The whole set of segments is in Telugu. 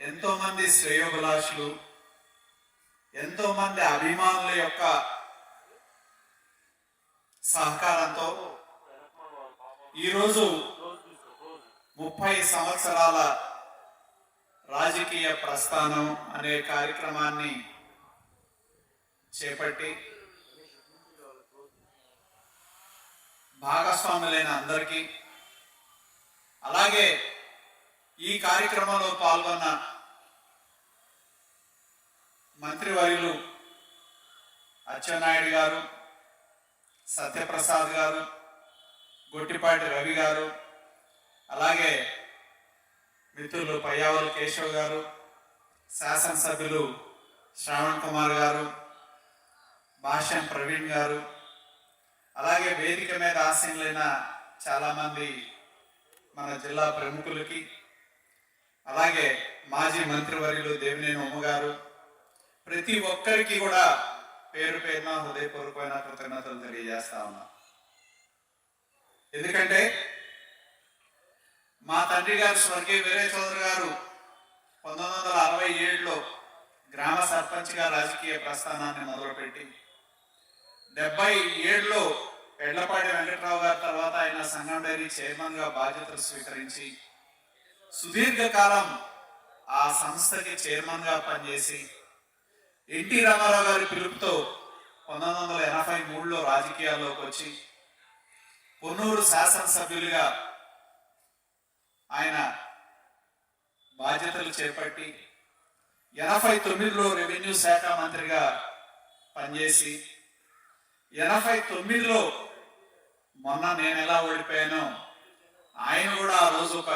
ఎంతోమంది శ్రేయోభిలాషులు ఎంతోమంది అభిమానుల యొక్క సహకారంతో ఈరోజు ముప్పై సంవత్సరాల రాజకీయ ప్రస్థానం అనే కార్యక్రమాన్ని చేపట్టి భాగస్వాములైన అందరికీ అలాగే ఈ కార్యక్రమంలో పాల్గొన్న మంత్రివర్యులు అచ్చెన్నాయుడు గారు సత్యప్రసాద్ గారు గొట్టిపాటి రవి గారు అలాగే మిత్రులు పయ్యావల్ కేశవ్ గారు శాసనసభ్యులు శ్రావణ్ కుమార్ గారు భాష్యం ప్రవీణ్ గారు అలాగే వేదిక మీద ఆశీనులైన చాలామంది మన జిల్లా ప్రముఖులకి అలాగే మాజీ మంత్రివర్యులు దేవినేని ఉమ్మ గారు ప్రతి ఒక్కరికి కూడా పేరు పేరున హృదయపూర్వకమైన కృతజ్ఞతలు తెలియజేస్తా ఉన్నా. ఎందుకంటే మా తండ్రి గారు స్వర్గీయ వీరయ్య చౌదరి గారు పంతొమ్మిది వందల అరవై ఏడులో గ్రామ సర్పంచ్గా రాజకీయ ప్రస్థానాన్ని మొదలుపెట్టి డెబ్బై ఏడులో ఎడ్లపాటి వెంకట్రావు గారి తర్వాత ఆయన సంఘం డైరీ చైర్మన్గా బాధ్యతలు స్వీకరించి సుదీర్ఘకాలం ఆ సంస్థకి చైర్మన్గా పనిచేసి ఎన్టీ రామారావు గారి పిలుపుతో పంతొమ్మిది వందల ఎనభై మూడులో రాజకీయాల్లోకి వచ్చి పొన్నూరు శాసనసభ్యులుగా ఆయన బాధ్యతలు చేపట్టి ఎనభై తొమ్మిదిలో రెవెన్యూ శాఖ మంత్రిగా పనిచేసి ఎనభై తొమ్మిదిలో మొన్న నేను ఎలా ఓడిపోయానో ఆయన కూడా ఆ రోజు ఒక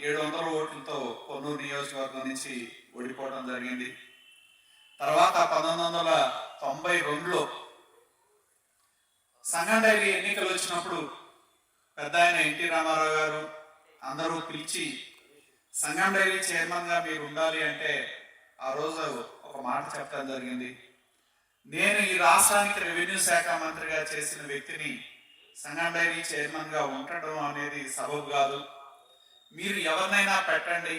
ఏడు వందల ఓట్లతో కొన్నూరు నియోజకవర్గం నుంచి ఓడిపోవడం జరిగింది. తర్వాత పంతొమ్మిది వందల తొంభై రెండులో సంఘం డైరీ ఎన్నికలు వచ్చినప్పుడు పెద్ద ఆయన ఎన్టీ రామారావు గారు అందరూ పిలిచి సంఘం డైరీ చైర్మన్గా మీరు ఉండాలి అంటే ఆ రోజు ఒక మాట చెప్పడం జరిగింది. నేను ఈ రాష్ట్రానికి రెవెన్యూ శాఖ మంత్రిగా చేసిన వ్యక్తిని సంఘం డైరీ చైర్మన్గా ఉండడం అనేది సబబు కాదు. మీరు ఎవరినైనా పెట్టండి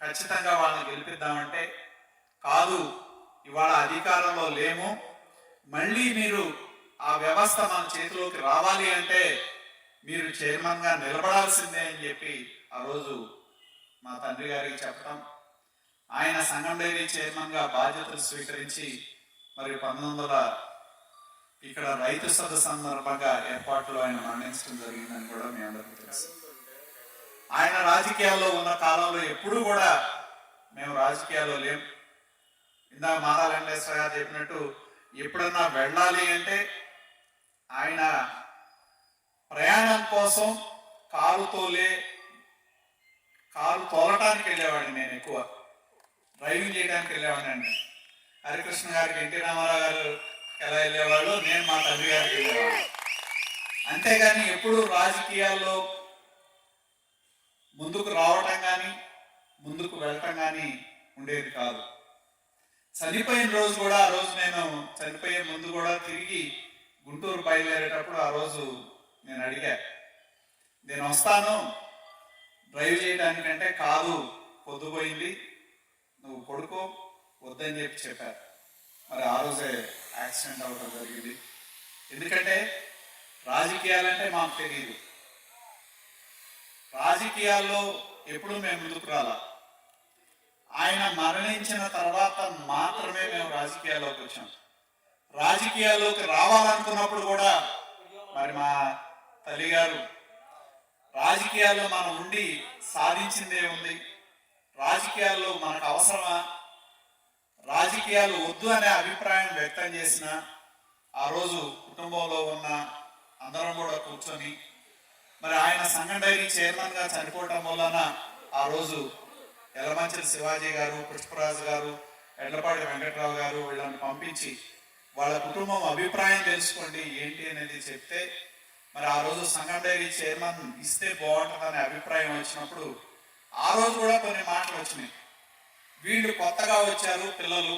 ఖచ్చితంగా వాళ్ళని గెలిపిద్దామంటే కాదు ఇవాళ అధికారంలో లేము. మళ్ళీ మీరు ఆ వ్యవస్థ మన చేతిలోకి రావాలి అంటే మీరు చైర్మన్గా నిలబడాల్సిందే అని చెప్పి ఆ రోజు మా తండ్రి గారికి చెప్పడం. ఆయన సంఘం డైరీ చైర్మన్గా బాధ్యతలు స్వీకరించి మరి పంతొమ్మిది వందల ఇక్కడ రైతు సదస్సు సందర్భంగా ఏర్పాట్లు ఆయన మరణించడం జరిగిందని కూడా మీ అందరికీ తెలుసు. ఆయన రాజకీయాల్లో ఉన్న కాలంలో ఎప్పుడూ కూడా మేము రాజకీయాల్లో లేము ఇందాక మాదా వెంకటేశ్వర గారు చెప్పినట్టు ఎప్పుడన్నా వెళ్ళాలి అంటే ఆయన ప్రయాణం కోసం కారు తోలే కారు తోలటానికి వెళ్ళేవాడిని నేను ఎక్కువ. డ్రైవింగ్ చేయడానికి వెళ్ళేవాడిని అండి. హరికృష్ణ గారికి ఎన్టీ రామారావు గారు ఎలా వెళ్ళేవాళ్ళు నేను మా తండ్రి గారికి వెళ్ళేవాడు అంతేగాని ఎప్పుడు రాజకీయాల్లో ముందుకు రావటం కానీ ముందుకు వెళ్ళటం కానీ ఉండేది కాదు. చనిపోయిన రోజు కూడా ఆ రోజు నేను చనిపోయే ముందు కూడా తిరిగి గుంటూరు బయలుదేరేటప్పుడు ఆ రోజు నేను అడిగా నేను వస్తాను. డ్రైవ్ చేయడానికంటే కాదు పొద్దుపోయింది నువ్వు కొడుకో వద్దని చెప్పి చెప్పారు. మరి ఆ రోజే యాక్సిడెంట్ అవ్వడం జరిగింది. ఎందుకంటే రాజకీయాలంటే మాకు తెలియదు రాజకీయాల్లో ఎప్పుడు మేము ముందుకు రాలా. ఆయన మరణించిన తర్వాత మాత్రమే మేము రాజకీయాల్లోకి వచ్చాం. రాజకీయాల్లోకి రావాలనుకున్నప్పుడు కూడా మరి మా తల్లిగారు రాజకీయాల్లో మనం ఉండి సాధించిందే ఉంది. రాజకీయాల్లో మనకు అవసరమా? రాజకీయాలు వద్దు అనే అభిప్రాయం వ్యక్తం చేసిన ఆ రోజు కుటుంబంలో ఉన్న అందరం కూడా కూర్చొని మరి ఆయన సంఘం డైరీ చైర్మన్గా చనిపోవటం వలన ఆ రోజు ఎలమంచిలి శివాజీ గారు పుష్పరాజు గారు ఎడ్లపాటి వెంకట్రావు గారు వీళ్ళని పంపించి వాళ్ళ కుటుంబం అభిప్రాయం తెలుసుకోండి ఏంటి అనేది చెప్తే మరి ఆ రోజు సంఘం డైరీ చైర్మన్ ఇస్తే బాగుంటుందనే అభిప్రాయం వచ్చినప్పుడు ఆ రోజు కూడా కొన్ని మాటలు వచ్చినాయి. వీళ్ళు కొత్తగా వచ్చారు పిల్లలు.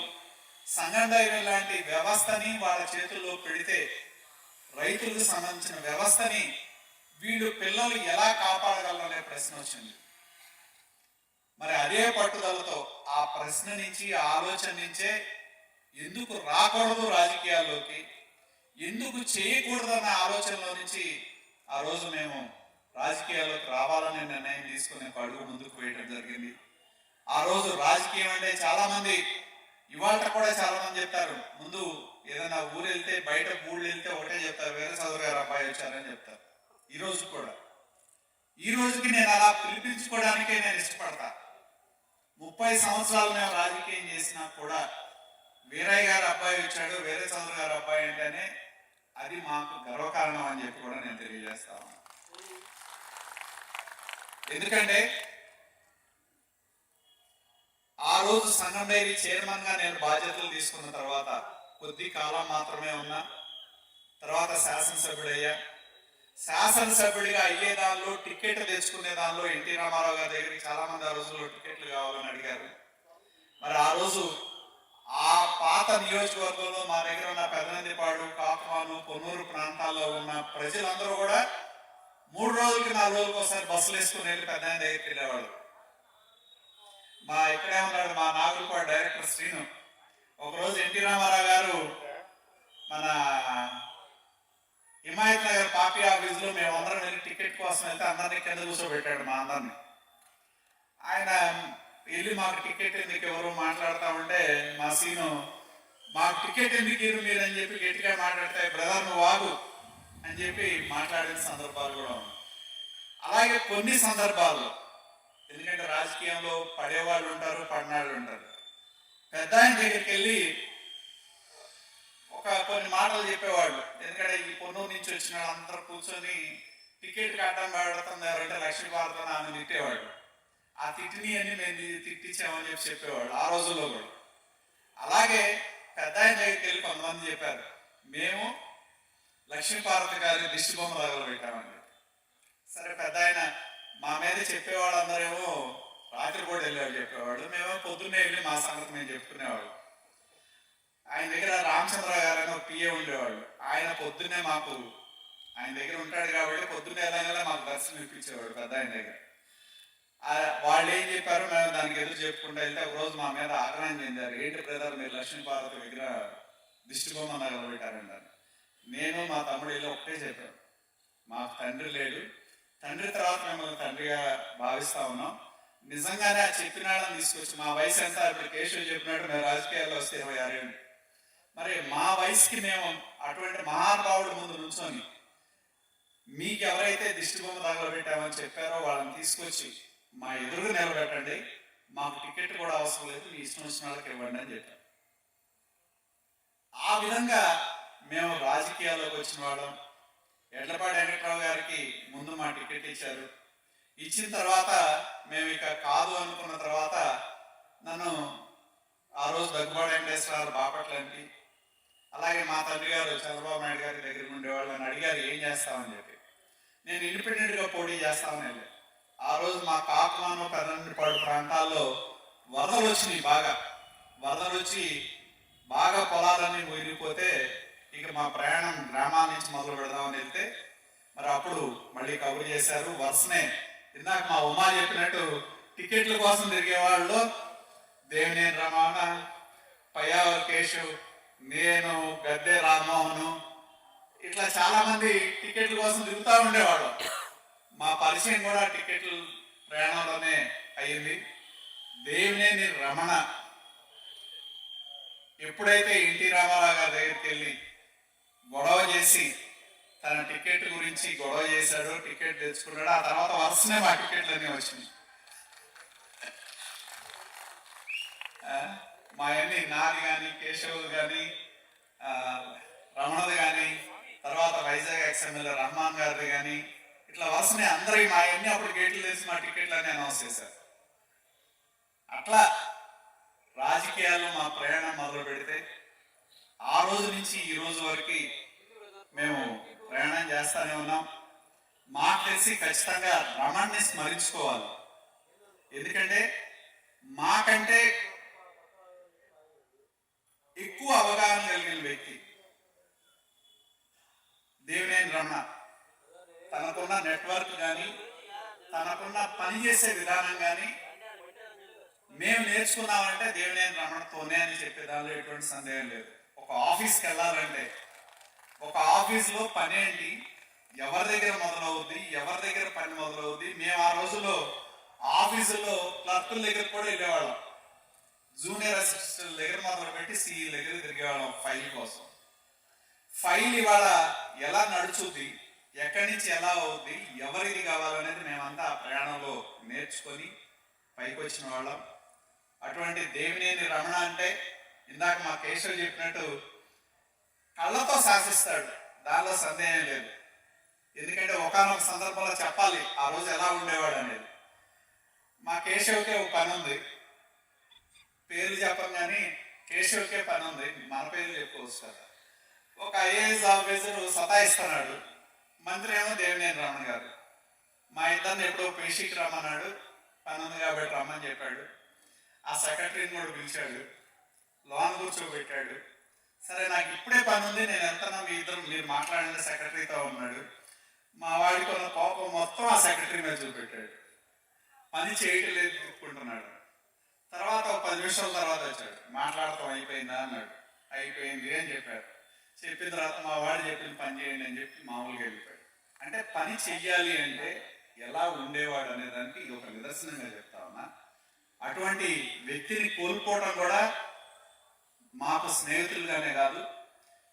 సంఘం డైరీ లాంటి వ్యవస్థని వాళ్ళ చేతుల్లో పెడితే రైతులకు సంబంధించిన వ్యవస్థని వీళ్ళు పిల్లలు ఎలా కాపాడగలరనే ప్రశ్న వచ్చింది. మరి అదే పట్టుదలతో ఆ ప్రశ్న నుంచి ఆ ఆలోచన నుంచే ఎందుకు రాకూడదు రాజకీయాల్లోకి? ఎందుకు చేయకూడదన్న ఆలోచనలో నుంచి ఆ రోజు మేము రాజకీయాల్లోకి రావాలనే నిర్ణయం తీసుకుని ఒక అడుగు ముందుకు వేయడం జరిగింది. ఆ రోజు రాజకీయం అంటే చాలా మంది ఇవాళ కూడా చాలా మంది చెప్తారు ముందు ఏదైనా ఊరు వెళ్తే బయట ఊళ్ళు వెళ్తే ఒకటే చెప్తారు వేరే చదువు గారు అబ్బాయి వచ్చారని చెప్తారు. ఈ రోజు కూడా. ఈ రోజుకి నేను అలా పిలిపించుకోవడానికే నేను ఇష్టపడతా. ముప్పై సంవత్సరాలు మేము రాజకీయం చేసినా కూడా వీరయ్య గారు అబ్బాయి వచ్చాడు వేరే చంద్ర గారు అబ్బాయి అంటేనే అది మాకు గర్వకారణం అని చెప్పి కూడా నేను తెలియజేస్తా ఎందుకంటే ఆ రోజు సంఘం డైరీ చైర్మన్గా నేను బాధ్యతలు తీసుకున్న తర్వాత కొద్ది కాలం మాత్రమే ఉన్నా తర్వాత శాసనసభ్యుడయ్యా శాసనసభ్యుడిగా అయ్యే దానిలో టికెట్ తెచ్చుకునే దానిలో ఎన్టీ రామారావు గారి దగ్గరికి చాలా మంది ఆ రోజుల్లో టికెట్లు కావాలని అడిగారు. మరి ఆ రోజు ఆ పాత నియోజకవర్గంలో మా దగ్గర ఉన్న పెదనందిపాడు కాకుమాను పొన్నూరు ప్రాంతాల్లో ఉన్న ప్రజలందరూ కూడా మూడు రోజులకి నాలుగు రోజులకు ఒకసారి బస్సులు వేసుకుని వెళ్ళి పెద్ద దగ్గరికి వెళ్ళేవాడు మా ఇక్కడే ఉన్నాడు మా నాగులపాడు డైరెక్టర్ శ్రీను. ఒకరోజు ఎన్టీ రామారావు గారు మన హిమాయత్ నగర్ పార్టీ ఆఫీస్లో మేము అందరం వెళ్ళి టికెట్ కోసం వెళ్తే అందరినీ కింద కూర్చోబెట్టాడు మా అందరిని. ఆయన వెళ్ళి మాకు టికెట్ ఎందుకు ఎవరు మాట్లాడుతూ ఉంటే మా సీను మాకు టికెట్ ఎందుకు ఇరు మీరు? అని చెప్పి గట్టిగా మాట్లాడితే బ్రదర్ నువ్వు వాగు అని చెప్పి మాట్లాడిన సందర్భాలు కూడా ఉన్నాయి. అలాగే కొన్ని సందర్భాల్లో ఎందుకంటే రాజకీయంలో పడేవాళ్ళు ఉంటారు పడినాళ్ళు ఉంటారు. పెద్ద ఆయన దగ్గరికి వెళ్ళి ఒక కొన్ని మాటలు చెప్పేవాళ్ళు. ఎందుకంటే ఈ పొన్నూరు నుంచి వచ్చిన వాళ్ళందరూ కూర్చొని టికెట్ కట్టడం పెడుతున్నారంటే లక్ష్మీ భారతం ఆమె తిట్టేవాడు ఆ తిట్టిని అని మేము తిట్టించామని చెప్పి చెప్పేవాడు ఆ రోజుల్లో కూడా. అలాగే పెద్ద ఆయన దగ్గరికి వెళ్ళి కొంతమంది చెప్పారు. మేము లక్ష్మీ పార్వతి గారి దిష్టి బొమ్మ తగలబెట్టామని సరే పెద్ద ఆయన మా మీద చెప్పేవాళ్ళందరేమో రాత్రి కూడా వెళ్ళేవాళ్ళు చెప్పేవాడు మేము పొద్దున్నే వెళ్ళి మా సంగతి మేము చెప్పుకునేవాడు ఆయన దగ్గర రామచంద్ర గారు అని ఒక పిఏ ఉండేవాళ్ళు. ఆయన పొద్దున్నే మాకు ఆయన దగ్గర ఉంటాడు కాబట్టి పొద్దున్నే వెళ్ళగానే మాకు దర్శనం ఇప్పించేవాడు పెద్ద ఆయన దగ్గర. వాళ్ళు ఏం చెప్పారు మేము దానికి ఎదురు చెప్పుకుంటూ వెళ్తే ఒక రోజు మా మీద ఆగ్రహం చెందారు. ఏంటి బ్రదర్ మీరు లక్ష్మీ పార్వతి దగ్గర దిష్టిబొమ్మ నగర నగలబెట్టారన్నారు నేను మా తమ్ముడు ఇలా ఒకటే చెప్పాను మాకు తండ్రి లేడు. తండ్రి తర్వాత మిమ్మల్ని తండ్రిగా భావిస్తా ఉన్నాం. నిజంగానే ఆ చెప్పినాడని తీసుకొచ్చి మా వయసు ఎంత? ఇప్పుడు కేశవ్ చెప్పినట్టు మేము రాజకీయాల్లో వస్తే ఇరవై ఆరేళ్ళు. మరి మా వయసుకి మేము అటువంటి మహానుభావుడు ముందు నుంచొని మీకు ఎవరైతే దిష్టిబొమ్మ తగలబెట్టామని చెప్పారో వాళ్ళని తీసుకొచ్చి మా ఎదురుగా నిలబెట్టండి. మాకు టికెట్ కూడా అవసరం లేదు. మీ ఇష్టం వచ్చిన వాళ్ళకి ఇవ్వండి అని చెప్పారు. ఆ విధంగా మేము రాజకీయాల్లోకి వచ్చిన వాళ్ళం. ఎడ్లపాటి వెంకట్రావు గారికి ముందు మా టికెట్ ఇచ్చారు. ఇచ్చిన తర్వాత మేము ఇక కాదు అనుకున్న తర్వాత నన్ను ఆ రోజు దగ్గుబాటి వెంకటేశ్వరరావు బాపట్లకి అలాగే మా తండ్రి గారు చంద్రబాబు నాయుడు గారి దగ్గర ఉండేవాళ్ళు నన్ను అడిగారు ఏం చేస్తామని చెప్పి. నేను ఇండిపెండెంట్గా పోటీ చేస్తామని వెళ్ళాను ఆ రోజు మా కాకుమాను పెదనండిపాడు ప్రాంతాల్లో వరదలు వచ్చినాయి బాగా. వరదలు వచ్చి బాగా పొలాలన్నీ ఊరిపోతే ఇక మా ప్రయాణం గ్రామాల నుంచి మొదలు పెడదామని వెళ్తే మరి అప్పుడు మళ్ళీ కబురు చేశారు వరుసనే. ఇందాక మా ఉమా చెప్పినట్టు టికెట్ల కోసం తిరిగే వాళ్ళు దేవినేని రమణ పయ్యావర్ కేశవ్ నేను గద్దె రామ్మోహను. ఇట్లా చాలా మంది టికెట్ల కోసం తిరుగుతూ ఉండేవాడు మా పరిచయం కూడా టికెట్లు ప్రయాణంలోనే అయ్యింది. దేవినేని రమణ. ఎప్పుడైతే ఎన్టీ రామారావు గారి దగ్గరికి వెళ్ళి గొడవ చేసి తన టికెట్ గురించి గొడవ చేశాడు టికెట్ తెచ్చుకున్నాడు ఆ తర్వాత వరుసనే మా టికెట్లు అన్నీ వచ్చినాయి మా అన్ని నాది కానీ కేశవులు కానీ రమణది కానీ తర్వాత వైజాగ్ ఎక్స్ఎంఎల్ రహమాన్ గారిది కానీ ఇట్లా వరుసనే అందరి మా అన్ని అప్పుడు గేట్లు వేసి మా టికెట్లు అనౌన్స్ చేశారు. అట్లా రాజకీయాల్లో మా ప్రయాణం మొదలు పెడితే ఆ రోజు నుంచి ఈ రోజు వరకు మేము ప్రయాణం చేస్తానే ఉన్నాం. మాకు తెలిసి ఖచ్చితంగా రమణ్ని స్మరించుకోవాలి. ఎందుకంటే మాకంటే ఎక్కువ అవగాహన కలిగిన వ్యక్తి. దేవినేని రమణ. తనకున్న నెట్వర్క్ కానీ తనకున్న పనిచేసే విధానం కానీ మేము నేర్చుకున్నామంటే దేవినేని రమణతోనే అని చెప్పే దానిలో ఎటువంటి సందేహం లేదు. ఒక ఆఫీస్కి వెళ్ళాలంటే ఒక ఆఫీస్లో పని ఏంటి? ఎవరి దగ్గర మొదలవుద్ది? ఎవరి దగ్గర పని మొదలవుద్ది? మేము ఆ రోజుల్లో ఆఫీసులో క్లర్కుల దగ్గర కూడా వెళ్ళేవాళ్ళం. జూనియర్ అసిస్టెంట్ దగ్గర మొదలు పెట్టి సిఈ దగ్గర తిరిగేవాళ్ళం ఫైల్ కోసం. ఫైల్ ఇవాళ ఎలా నడుచుద్ది ఎక్కడి నుంచి ఎలా అవుద్ది ఎవరిది కావాలనేది మేమంతా ఆ ప్రయాణంలో నేర్చుకొని పైకి వచ్చిన వాళ్ళం. అటువంటి దేవినేని రమణ అంటే ఇందాక మా కేశవ్ చెప్పినట్టు కళ్ళతో శాసిస్తాడు దానిలో సందేహం లేదు. ఎందుకంటే ఒకనొక సందర్భంలో చెప్పాలి ఆ రోజు ఎలా ఉండేవాడు అనేది. మా కేశవ్కే ఒక పని ఉంది. పేరు చెప్పం కానీ కేశవ్కే పని ఉంది. మన పేరు చెప్పుకోవచ్చు కదా. ఒక ఐఏఎస్ ఆఫీసర్ సతాయిస్తున్నాడు. మంత్రి ఏమో దేవినేని రమణ గారు. మా ఇద్దరిని ఎప్పుడో పేషికి రమ్మన్నాడు. పని ఉంది కాబట్టి రమ్మని చెప్పాడు. ఆ సెక్రటరీని కూడా పిలిచాడు. లోన్ కూర్చోబెట్టాడు. సరే నాకు ఇప్పుడే పని ఉంది. నేను వెళ్తున్నా మీ ఇద్దరు మీరు మాట్లాడిన సెక్రటరీతో ఉన్నాడు. మా వాడికి ఉన్న కోపం మొత్తం ఆ సెక్రటరీ మీద చూపెట్టాడు. పని చేయటం లేదు చెప్పుకుంటున్నాడు తర్వాత ఒక పది నిమిషాల తర్వాత వచ్చాడు. మాట్లాడటం అయిపోయిందా అన్నాడు. అయిపోయింది అని చెప్పాడు చెప్పిన తర్వాత మా వాడు చెప్పిన పని చేయండి అని చెప్పి మామూలుగా వెళ్ళిపోయాడు. అంటే పని చెయ్యాలి అంటే ఎలా ఉండేవాడు అనే దానికి ఒక నిదర్శనంగా చెప్తా ఉన్నా. అటువంటి వ్యక్తిని కోల్పోవడం కూడా మాకు స్నేహితులుగానే కాదు.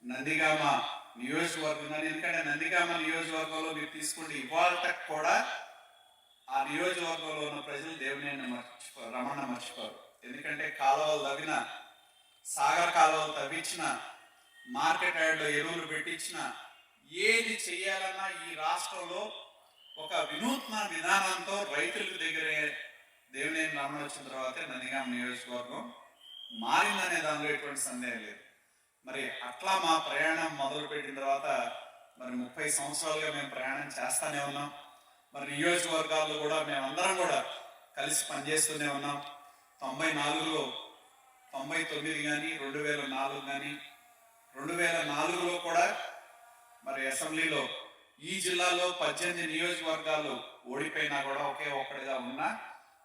నందిగామ నియోజకవర్గం ఎందుకంటే నందిగామ నియోజకవర్గంలో మీరు తీసుకుంటే ఇవాళ కూడా ఆ నియోజకవర్గంలో ఉన్న ప్రజలు దేవుని మర్చిపోరు రమణ మర్చిపోరు. ఎందుకంటే కాలువలు తవ్విన సాగర్ కాలువలు తవ్వించిన మార్కెట్ యార్డ్లో ఎరువులు పెట్టించిన ఏది చేయాలన్నా ఈ రాష్ట్రంలో ఒక వినూత్న విధానంతో రైతులకు దగ్గరే దేవుని రమణ వచ్చిన తర్వాతే నందిగామ నియోజకవర్గం మారిందనే దానిలో ఎటువంటి సందేహం లేదు. మరి అట్లా మా ప్రయాణం మొదలు పెట్టిన తర్వాత మరి ముప్పై సంవత్సరాలుగా మేము ప్రయాణం చేస్తానే ఉన్నాం. మరి నియోజకవర్గాల్లో కూడా మేమందరం కూడా కలిసి పనిచేస్తూనే ఉన్నాం. తొంభై నాలుగులో తొంభై తొమ్మిది కానీ రెండు వేల నాలుగు కానీ రెండు వేల నాలుగులో కూడా మరి అసెంబ్లీలో ఈ జిల్లాలో పద్దెనిమిది నియోజకవర్గాలు ఓడిపోయినా కూడా ఒకే ఒక్కడిగా ఉన్నా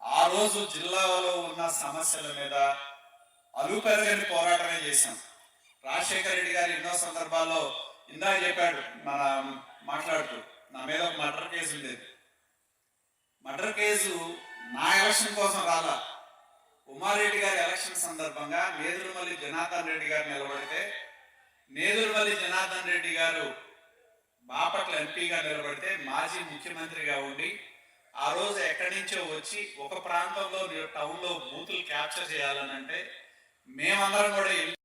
ఆ రోజు జిల్లాలో ఉన్న సమస్యల మీద అలుపెరగని పోరాటమే చేశాం. రాజశేఖర రెడ్డి గారు ఎన్నో సందర్భాల్లో ఇందాక చెప్పాడు మన మాట్లాడుతూ నా మీద ఒక మర్డర్ కేసు ఉండేది. మర్డర్ కేసు నా ఎలక్షన్ కోసం రాలా. ఉమారెడ్డి గారి ఎలక్షన్ సందర్భంగా నేదురుమల్లి జనార్దన్ రెడ్డి గారు నిలబడితే నేదురుమల్లి జనార్దన్ రెడ్డి గారు బాపట్ల ఎంపీగా నిలబడితే మాజీ ముఖ్యమంత్రిగా ఉండి ఆ రోజు ఎక్కడి నుంచో వచ్చి ఒక ప్రాంతంలో టౌన్లో బూతులు క్యాప్చర్ చేయాలనంటే మేమందరం కూడా